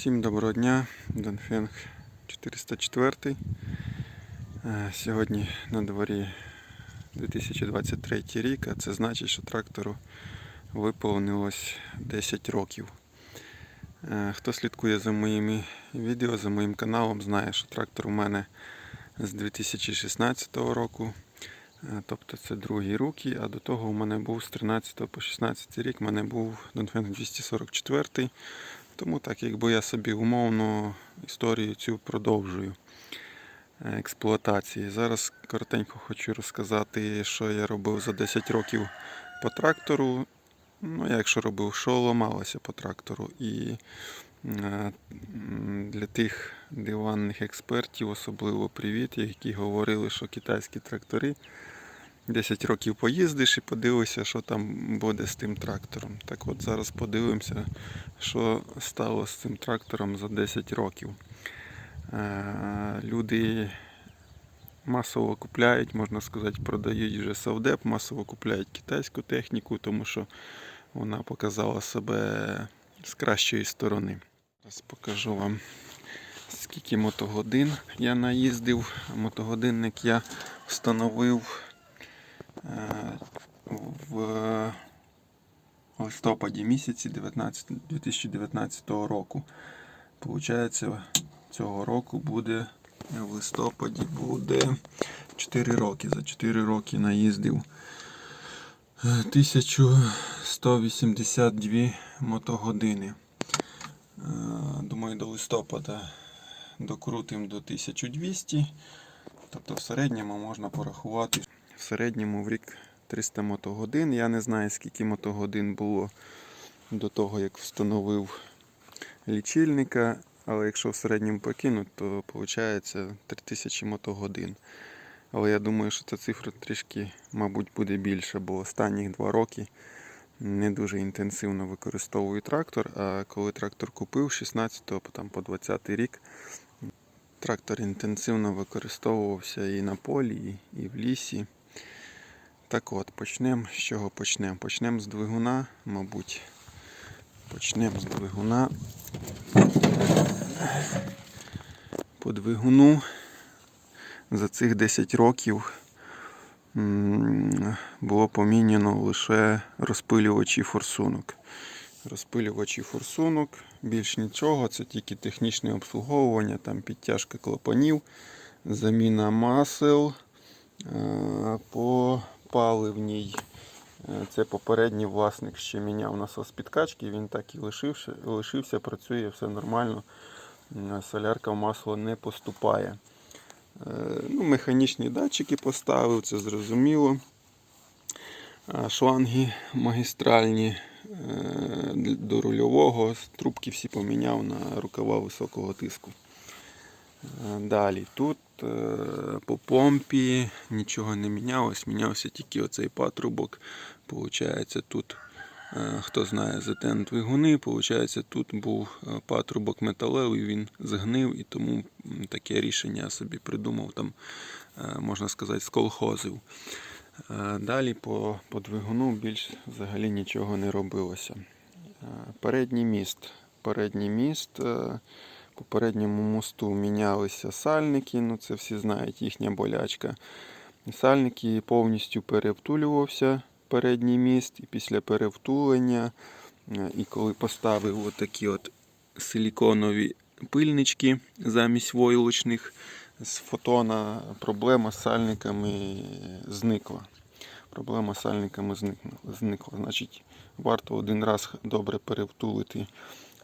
Всім доброго дня, Донфенг 404. Е, Сьогодні на дворі 2023 рік, а це значить, що трактору виповнилось 10 років. Е, Хто слідкує за моїми відео, за моїм каналом, знає, що трактор у мене з 2016 року. Е, Тобто це другі руки, а до того у мене був з 13 по 16 рік, у мене був Донфенг 244. Тому так, якби я собі умовно історію цю продовжую е, експлуатації. Зараз коротенько хочу розказати, що я робив за 10 років по трактору. Ну, я якщо робив, що ламалося по трактору. І е, для тих диванних експертів, особливо привіт, які говорили, що китайські трактори 10 років поїздиш і подивишся, що там буде з тим трактором. Так от зараз подивимося, що стало з цим трактором за 10 років. Е, Люди масово купляють, можна сказати, продають вже Савдеп, масово купляють китайську техніку, тому що вона показала себе з кращої сторони. Зараз покажу вам, скільки мотогодин я наїздив. Мотогодинник я встановив в листопаді місяці 2019 року. Получається, цього року буде в листопаді буде 4 роки. За 4 роки наїздив е, 1182 мотогодини. Е, Думаю, до листопада докрутим до 1200. Тобто в середньому можна порахувати в середньому в рік 300 мотогодин. Я не знаю, скільки мотогодин було до того, як встановив лічильника, але якщо в середньому покинути, то виходить 3000 мотогодин. Але я думаю, що ця цифра трішки, мабуть, буде більше, бо останні два роки не дуже інтенсивно використовую трактор. А коли трактор купив 16 по, там, по 20 рік, трактор інтенсивно використовувався і на полі, і в лісі. Так от, почнемо з чого почнемо? Почнемо з двигуна, мабуть. Почнемо з двигуна. По двигуну за цих 10 років було поміняно лише розпилювачі форсунок. Розпилювачі форсунок, більш нічого, це тільки технічне обслуговування, там підтяжка клапанів, заміна масел е, по паливній. Е, Це попередній власник ще міняв насос підкачки, він так і лишився, лишився працює все нормально. Солярка в масло не поступає. Е, Ну, механічні датчики поставив, це зрозуміло. Шланги магістральні е, до рульового, трубки всі поміняв на рукава високого тиску. Далі тут е, по помпі нічого не мінялось, мінявся тільки оцей патрубок. Получається, тут, е, хто знає ZTN двигуни, получається, тут був е, патрубок металевий, він згнив і тому таке рішення я собі придумав, там, можна сказати, сколхозив. Далі по, по двигуну більш взагалі нічого не робилося. Передній міст. Передній міст. Е, По передньому мосту мінялися сальники, ну це всі знають їхня болячка. Сальники повністю перевтулювався передній міст, і після перевтулення, е, і коли поставив отакі от силіконові пильнички замість войлочних, з фотона проблема з сальниками зникла. Проблема з сальниками зникла. Значить, варто один раз добре перевтулити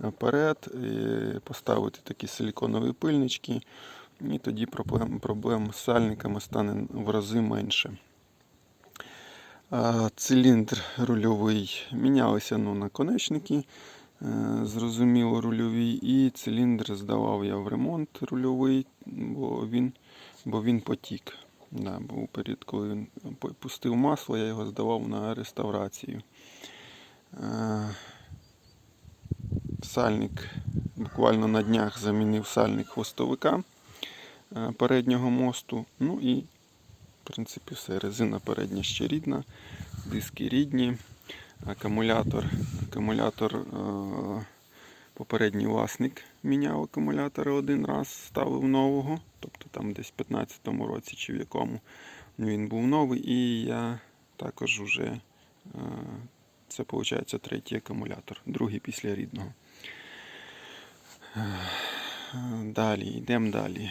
вперед, поставити такі силіконові пильнички, і тоді проблем, проблем з сальниками стане в рази менше. Циліндр рульовий мінялися ну, наконечники, е, зрозуміло, рульові, і циліндр здавав я в ремонт рульовий, бо він, бо він потік. Да, був період, коли він пустив масло, я його здавав на реставрацію. Сальник буквально на днях замінив сальник хвостовика е, переднього мосту. Ну і, в принципі, все. Резина передня ще рідна, диски рідні, акумулятор, акумулятор е, Попередній власник міняв акумулятори один раз, ставив нового, тобто там десь в 15-му році чи в якому він був новий, і я також вже е, це виходить третій акумулятор, другий після рідного. Далі, йдемо далі.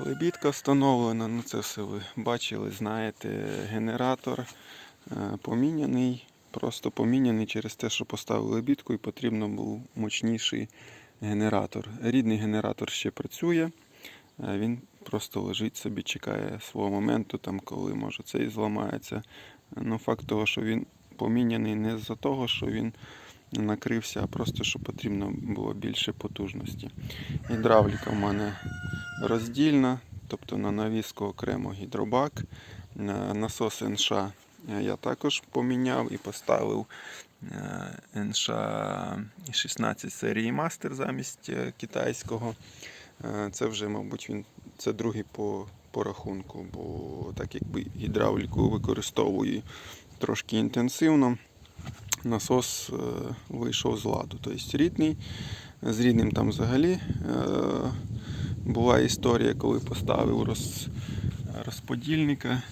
Лебідка встановлена, ну це все ви бачили, знаєте, генератор е, поміняний, просто поміняний через те, що поставили лебідку і потрібно був мощніший генератор. Рідний генератор ще працює, е, він просто лежить собі, чекає свого моменту, там, коли може цей зламається. Ну, факт того, що він поміняний не з-за того, що він накрився, а просто що потрібно було більше потужності. Гідравліка в мене роздільна, тобто на навіску окремо гідробак. Насос НШ я також поміняв і поставив е, НШ 16 серії Master замість е, китайського. Е, Це вже, мабуть, він це другий по, по рахунку, бо так якби гідравліку використовую трошки інтенсивно. Насос е, вийшов з ладу. Тобто рідний. З рідним там взагалі е, була історія, коли поставив роз, розподільника,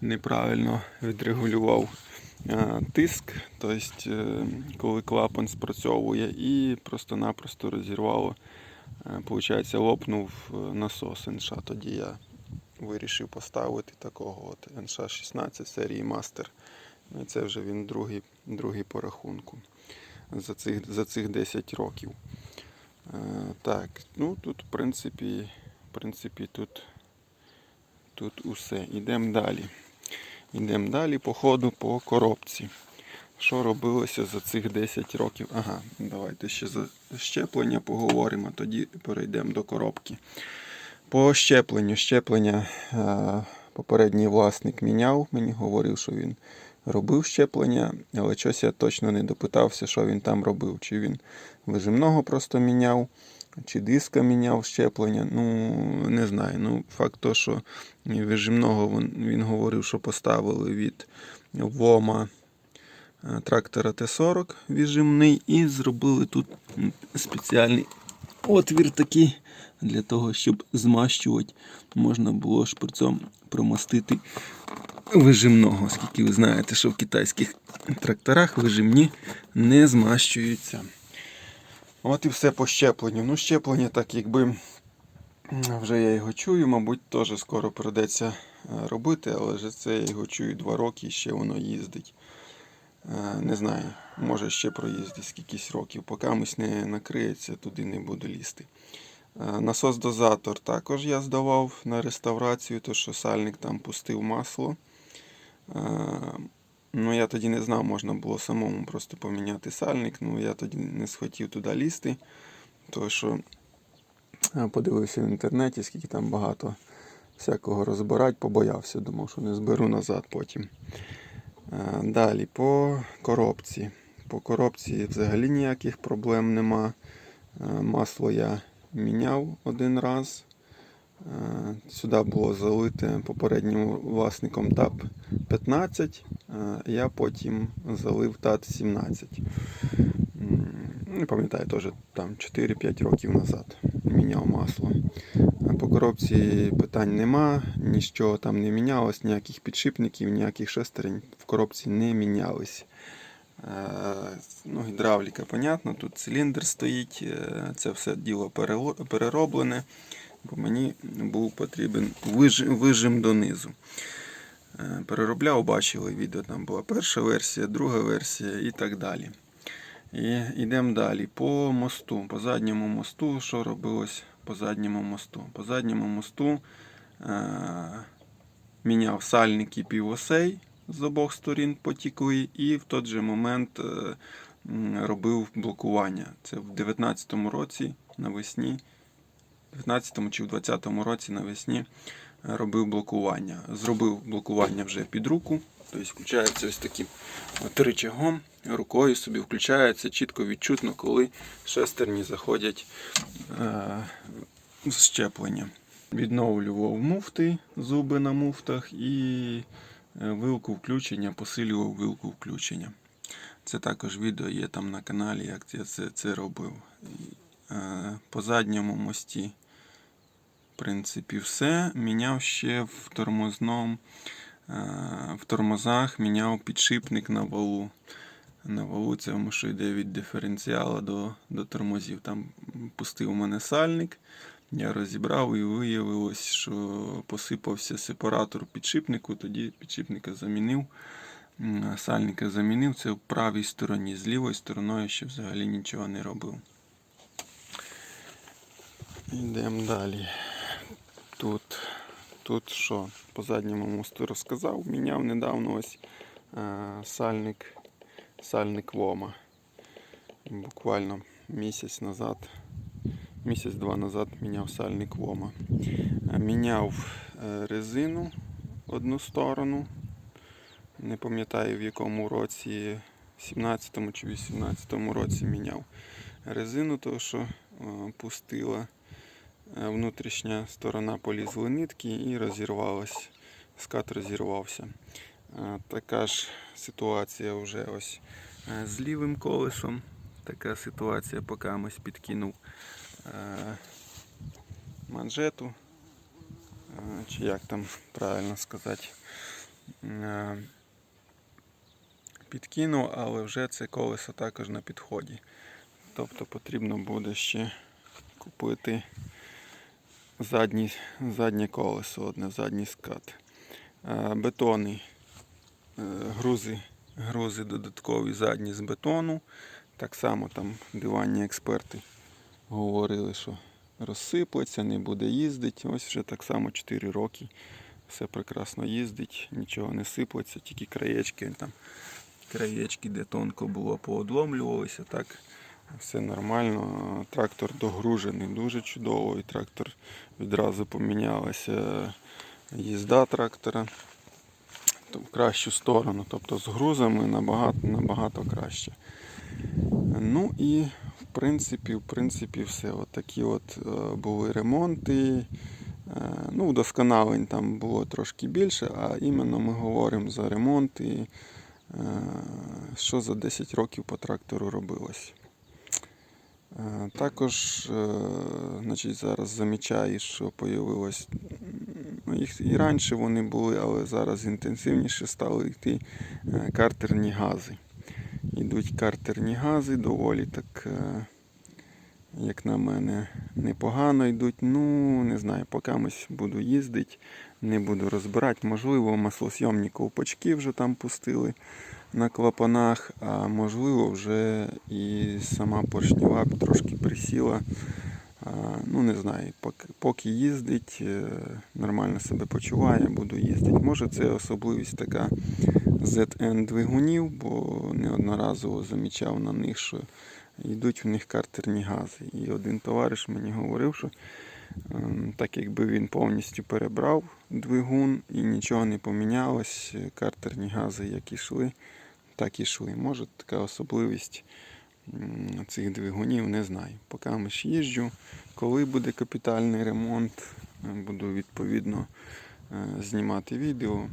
неправильно відрегулював е, тиск, тобто, коли клапан спрацьовує, і просто-напросто розірвало, получається, лопнув насос НШ. Тоді я вирішив поставити такого от НШ-16 серії Master. Ну, це вже він другий, другий по рахунку за цих, за цих 10 років. Е, так, ну тут, в принципі, в принципі тут, тут усе. Йдемо далі. Йдемо далі по ходу по коробці. Що робилося за цих 10 років? Ага, давайте ще за щеплення поговоримо, а тоді перейдемо до коробки. По щепленню. Щеплення е, попередній власник міняв. Мені говорив, що він робив щеплення, але щось я точно не допитався, що він там робив. Чи він вижимного просто міняв, чи диска міняв щеплення. Ну, не знаю. Ну, факт то, що вижимного він, говорив, що поставили від ВОМа е, трактора Т-40 віджимний і зробили тут спеціальний отвір такий для того, щоб змащувати, можна було шприцом промастити вижимного, оскільки ви знаєте, що в китайських тракторах вижимні не змащуються. От і все по щепленню. Ну, щеплення, так якби вже я його чую, мабуть, теж скоро придеться е, робити, але вже це я його чую два роки і ще воно їздить. Е, Не знаю, може ще проїздить скількись років, поки мись не накриється, туди не буду лізти. Е, Насос-дозатор також я здавав на реставрацію, то що сальник там пустив масло. Е, Ну, я тоді не знав, можна було самому просто поміняти сальник. Ну, я тоді не схотів туди лізти, тому що е, подивився в інтернеті, скільки там багато всякого розбирати, побоявся, думав, що не зберу назад потім. Е, Далі по коробці. По коробці взагалі ніяких проблем нема. Масло я міняв один раз. Е, Сюди було залите попереднім власником ТАП 15, е, я потім залив ТАТ 17. Не пам'ятаю, теж там 4-5 років назад міняв масло. Е, По коробці питань нема, нічого там не мінялось, ніяких підшипників, ніяких шестерень в коробці не мінялись. Ну, гідравліка, понятно, тут циліндр стоїть, це все діло перероблене, бо мені був потрібен вижим, вижим донизу. Е, Переробляв, бачили відео, там була перша версія, друга версія і так далі. І йдемо далі. По мосту, по задньому мосту, що робилось по задньому мосту? По задньому мосту е- міняв сальники півосей з обох сторін потікли, і в той же момент е, робив блокування. Це в 19-му році навесні, 19-му чи в 20-му році навесні е, робив блокування. Зробив блокування вже під руку, тобто включається ось таким от рычагом, рукою собі включається чітко відчутно, коли шестерні заходять е, з щеплення. Відновлював муфти, зуби на муфтах і е, вилку включення, посилював вилку включення. Це також відео є там на каналі, як я це, це робив. Е, По задньому мості, принципі, все. Міняв ще в тормозному, е, в тормозах міняв підшипник на валу. На валу цьому, що йде від диференціала до, до тормозів. Там пустив у мене сальник. Я розібрав і виявилось, що посипався сепаратор підшипнику, тоді підшипника замінив. Сальника замінив це в правій стороні. З лівою стороною ще взагалі нічого не робив. Йдемо далі. Тут, тут що? По задньому мосту розказав. Міняв недавно ось е, сальник, сальник Вома. Буквально місяць назад, місяць-два назад міняв сальник Вома. Е, Міняв е, резину одну сторону. Не пам'ятаю в якому році, в 17 чи 18 році міняв резину, тому що пустила внутрішня сторона полізли нитки і розірвалась. Скат розірвався. Е, Така ж ситуація вже ось е, з лівим колесом. Така ситуація, поки ось підкинув е, манжету. е, Чи як там правильно сказати. Е, Підкинув, але вже це колесо також на підході. Тобто потрібно буде ще купити задній, заднє колесо, одне задній скат. Е, Бетони, е, грузи, грузи додаткові задні з бетону. Так само там диванні експерти говорили, що розсиплеться, не буде їздити. Ось вже так само 4 роки. Все прекрасно їздить, нічого не сиплеться, тільки краєчки там краєчки, де тонко було, поодломлювалися. Так, все нормально. Трактор догружений дуже чудово. І трактор відразу помінялася їзда трактора в кращу сторону. Тобто з грузами набагато, набагато краще. Ну і в принципі, в принципі, все. От такі от е, були ремонти. Е, Ну, удосконалень там було трошки більше, а іменно ми говоримо за ремонти, е, що за 10 років по трактору робилось. Е, Також е, значить, зараз замічаю, що появилось. ну, Їх і раніше вони були, але зараз інтенсивніше стали йти е, картерні гази. Йдуть картерні гази, доволі так, як на мене, непогано йдуть. Ну, не знаю, поки ось буду їздити, не буду розбирати. Можливо, маслосйомні ковпачки вже там пустили на клапанах, а можливо, вже і сама поршнева трошки присіла. Ну, не знаю, поки, їздить, е, нормально себе почуває, буду їздити. Може це особливість така ZN двигунів, бо неодноразово замічав на них, що йдуть в них картерні гази. І один товариш мені говорив, що ем, так якби він повністю перебрав двигун і нічого не помінялось, картерні гази як ішли, так і йшли. Може така особливість цих двигунів, не знаю. Поки ми ж їжджу, коли буде капітальний ремонт, е, буду відповідно е, знімати відео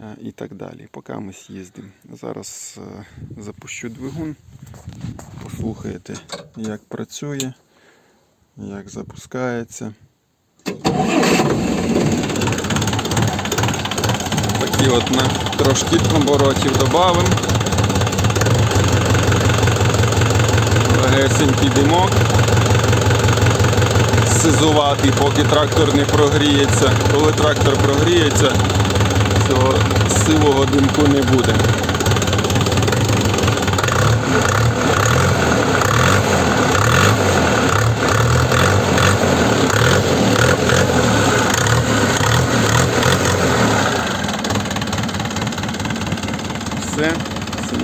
е, і так далі. Поки ми їздимо. Зараз запущу двигун, послухаєте, як працює, як запускається. Такі от ми трошки оборотів додамо. Легесенький димок. Сизуватий, поки трактор не прогріється. Коли трактор прогріється, цього сивого димку не буде. Все. Всім